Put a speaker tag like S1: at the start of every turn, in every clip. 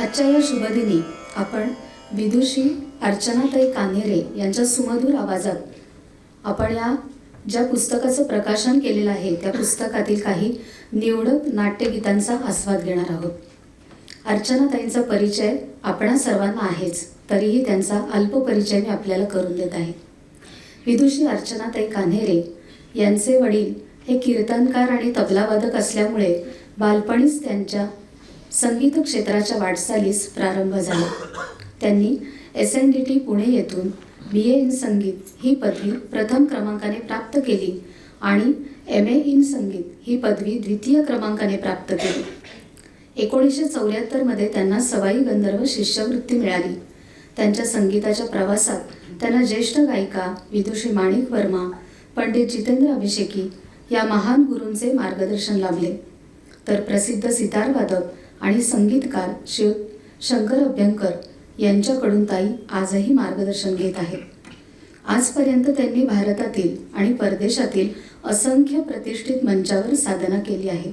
S1: आजच्या या शुभदिनी आपण विदुषी अर्चनाताई कान्हेरे यांच्या सुमधुर आवाजात आपण या ज्या पुस्तकाचं प्रकाशन केलेलं आहे त्या पुस्तकातील काही निवडक नाट्यगीतांचा आस्वाद घेणार आहोत. अर्चनाताईंचा परिचय आपणा सर्वांना आहेच तरीही त्यांचा अल्प परिचय मी आपल्याला करून देत आहे. विदुषी अर्चनाताई कान्हेरे यांचे वडील हे कीर्तनकार आणि तबलावादक असल्यामुळे बालपणीच त्यांच्या संगीत क्षेत्राच्या वाटचालीस प्रारंभ झाला. त्यांनी S N D T Pune येथून बी ए इन संगीत ही पदवी प्रथम क्रमांकाने प्राप्त केली आणि एम ए इन संगीत ही पदवी द्वितीय क्रमांकाने प्राप्त केली. एकोणीसशे चौऱ्याहत्तरमध्ये त्यांना सवाई गंधर्व शिष्यवृत्ती मिळाली. त्यांच्या संगीताच्या प्रवासात त्यांना ज्येष्ठ गायिका विदुषी माणिक वर्मा पंडित जितेंद्र अभिषेकी या महान गुरूंचे मार्गदर्शन लाभले. तर प्रसिद्ध सितारवादक आणि संगीतकार शिव शंकर अभ्यंकर यांच्याकडून ताई आजही मार्गदर्शन घेत आहेत. आजपर्यंत त्यांनी भारतातील आणि परदेशातील असंख्य प्रतिष्ठित मंचावर साधना केली आहे.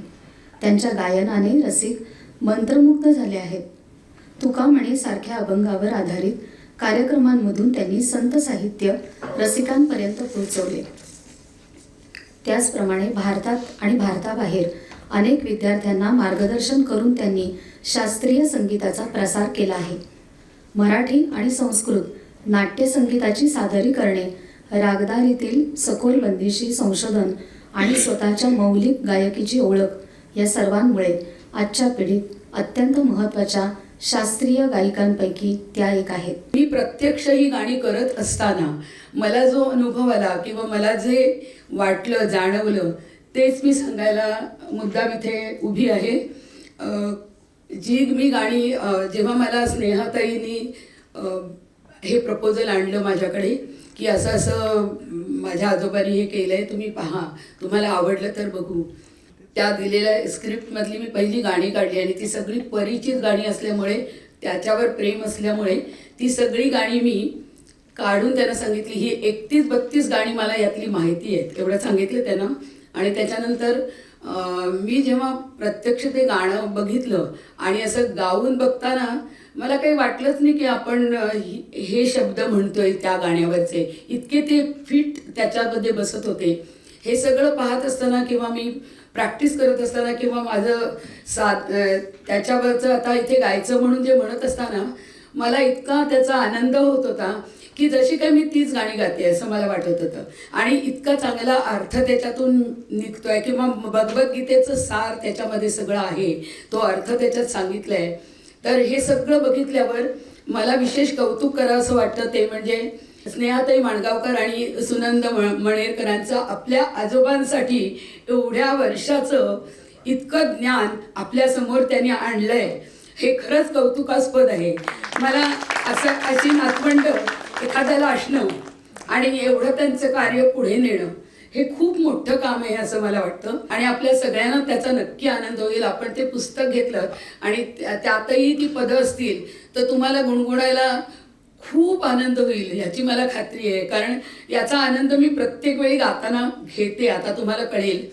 S1: त्यांच्या गायनाने रसिक मंत्रमुग्ध झाले आहेत. तुकामणे सारख्या अभंगावर आधारित कार्यक्रमांमधून त्यांनी संत साहित्य रसिकांपर्यंत पोहोचवले. त्याचप्रमाणे भारतात आणि भारताबाहेर अनेक विद्यार्थ्यांना मार्गदर्शन करून त्यांनी शास्त्रीय संगीताचा प्रसार केला आहे. मराठी आणि संस्कृत नाट्यसंगीताची सादरीकरणे रागदारीतील सखोल बंदिशी संशोधन आणि स्वतःच्या मौलिक गायकीची ओळख या सर्वांमुळे आजच्या पिढीत अत्यंत महत्त्वाच्या शास्त्रीय गायिकांपैकी त्या एक आहेत.
S2: मी प्रत्यक्ष ही गाणी करत असताना मला जो अनुभव आला किंवा मला जे वाटलं जाणवलं तेच मी सांगायला मुद्दाम इथे उभी आहे. जी मी गाणी जेव्हा मला स्नेहाताईनी हे प्रपोजल आणलं माझ्याकडे की असं असं माझ्या आजोबांनी हे केलं आहे तुम्ही पहा तुम्हाला आवडलं तर बघू. त्या दिलेल्या स्क्रिप्टमधली मी पहिली गाणी काढली आणि ती सगळी परिचित गाणी असल्यामुळे त्याच्यावर प्रेम असल्यामुळे ती सगळी गाणी मी काढून त्यांना सांगितली. ही एकतीस बत्तीस गाणी मला यातली माहिती आहेत. एवढं सांगितलं त्यांना. आणि त्याच्यानंतर मी जेव्हा प्रत्यक्ष ते गाणं बघितलं आणि असं गाऊन बघताना मला काही वाटलंच नाही की आपण हे शब्द म्हणतोय त्या गाण्यावरचे. इतके ते फिट त्याच्यामध्ये बसत होते. हे सगळं पाहत असताना किंवा मी प्रॅक्टिस करत असताना किंवा माझं सा त्याच्यावरचं आता इथे गायचं म्हणून जे म्हणत असताना मला इतका त्याचा आनंद होत होता की जशी काही मी तीच गाणी गाते असं मला वाटत होतं. आणि इतका चांगला अर्थ त्याच्यातून निघतोय किंवा भगवद्गीतेचं सार त्याच्यामध्ये सगळं आहे तो अर्थ त्याच्यात सांगितलाय. तर हे सगळं बघितल्यावर मला विशेष कौतुक करावं असं वाटतं ते म्हणजे स्नेहाताई माणगावकर आणि सुनंद मणेरकरांचं आपल्या आजोबांसाठी एवढ्या वर्षाचं इतकं ज्ञान आपल्यासमोर त्यांनी आणलंय. हे खरंच कौतुकास्पद आहे. मला असं अशी नातवंड एखाद्याला असणं आणि एवढं त्यांचं कार्य पुढे नेणं हे खूप मोठं काम आहे असं मला वाटतं. आणि आपल्या सगळ्यांना त्याचा नक्की आनंद होईल. आपण ते पुस्तक घेतलं आणि त्या- त्यातही ती पदं असतील तर तुम्हाला गुणगुणायला खूप आनंद होईल याची मला खात्री आहे. कारण याचा आनंद मी प्रत्येक वेळी गाताना घेते. आता तुम्हाला कळेल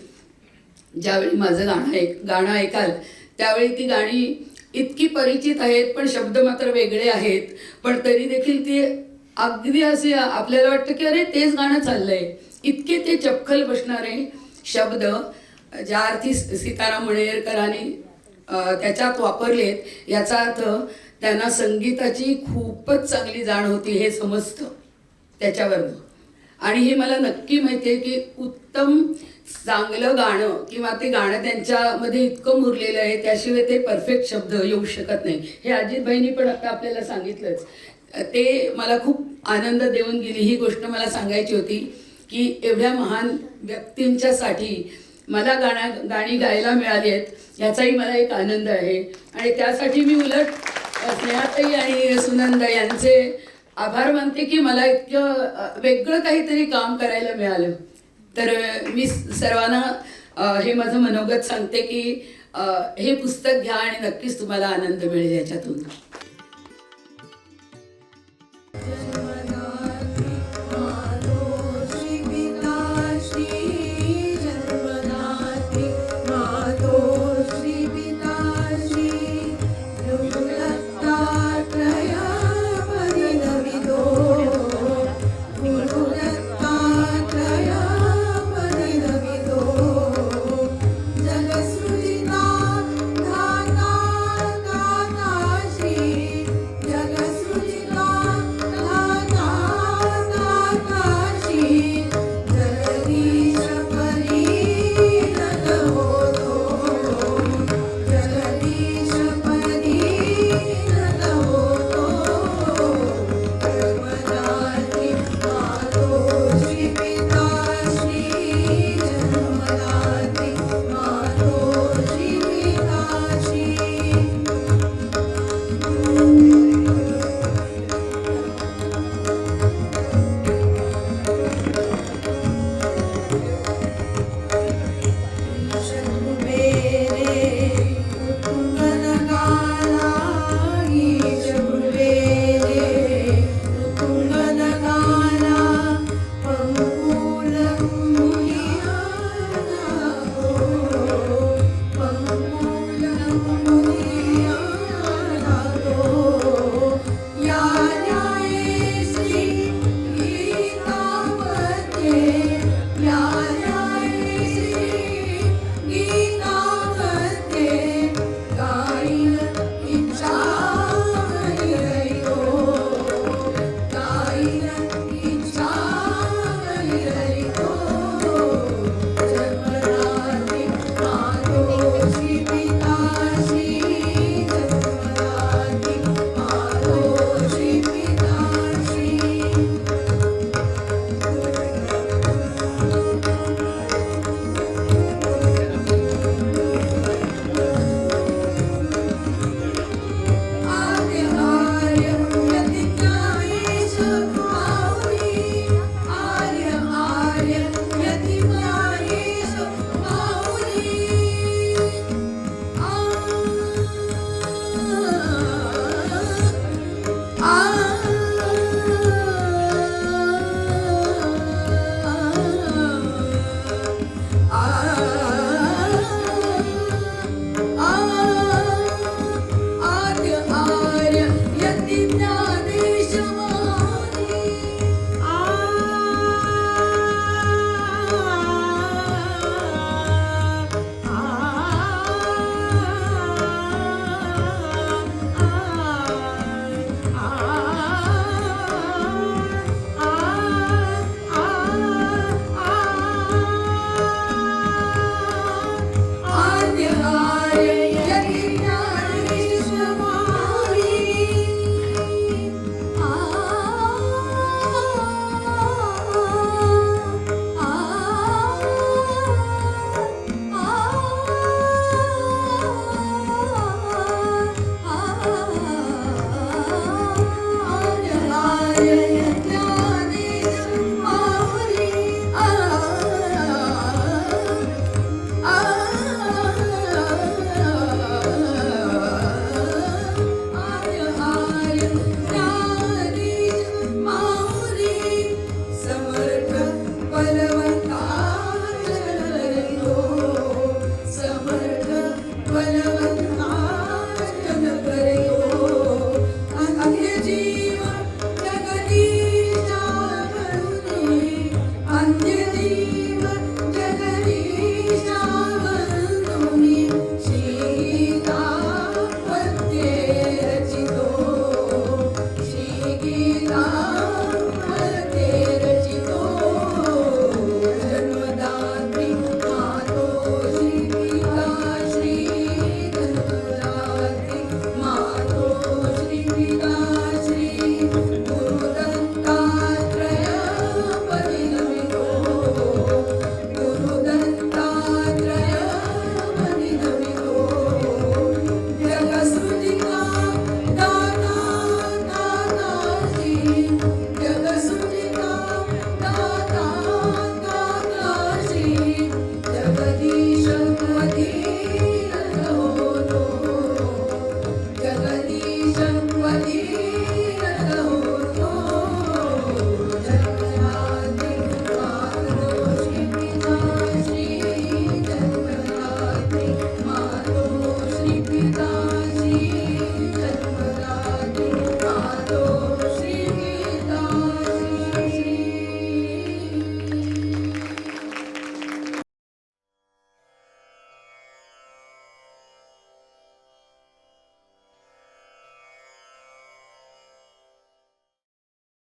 S2: ज्यावेळी माझं गाणं ऐक गाणं ऐकाल त्यावेळी ती गाणी इतकी परिचित आहेत पण शब्द मात्र वेगळे आहेत. पण तरी देखील ती अगदी असे आपल्याला वाटतं की अरे तेच गाणं चाललंय. इतके ते चपखल बसणारे शब्द ज्या अर्थी सीताराम मणेरकरांनी त्याच्यात वापरलेत याचा अर्थ त्यांना संगीताची खूपच चांगली जाण होती हे समजतं त्याच्यावरनं. आणि हे मला नक्की माहिती आहे की उत्तम चांगलं गाणं किंवा ते गाणं त्यांच्यामध्ये इतकं मुरलेलं आहे त्याशिवाय ते परफेक्ट शब्द येऊ शकत नाही. हे अजितभाईंनी पण आता आपल्याला सांगितलंच. ते मला खूप आनंद देऊन गेली. ही गोष्ट मला सांगायची होती की एवढ्या महान व्यक्तींच्यासाठी मला गाण्या गाणी गायला मिळाली आहेत याचाही मला एक आनंद आहे. आणि त्यासाठी मी उलट स्नेहाताई आणि सुनंद यांचे आभार मानते की मला इतकं वेगळं काहीतरी काम करायला मिळालं. तर मी सर्वांना हे माझं मनोगत सांगते की हे पुस्तक घ्या आणि नक्कीच तुम्हाला आनंद मिळेल याच्यातून.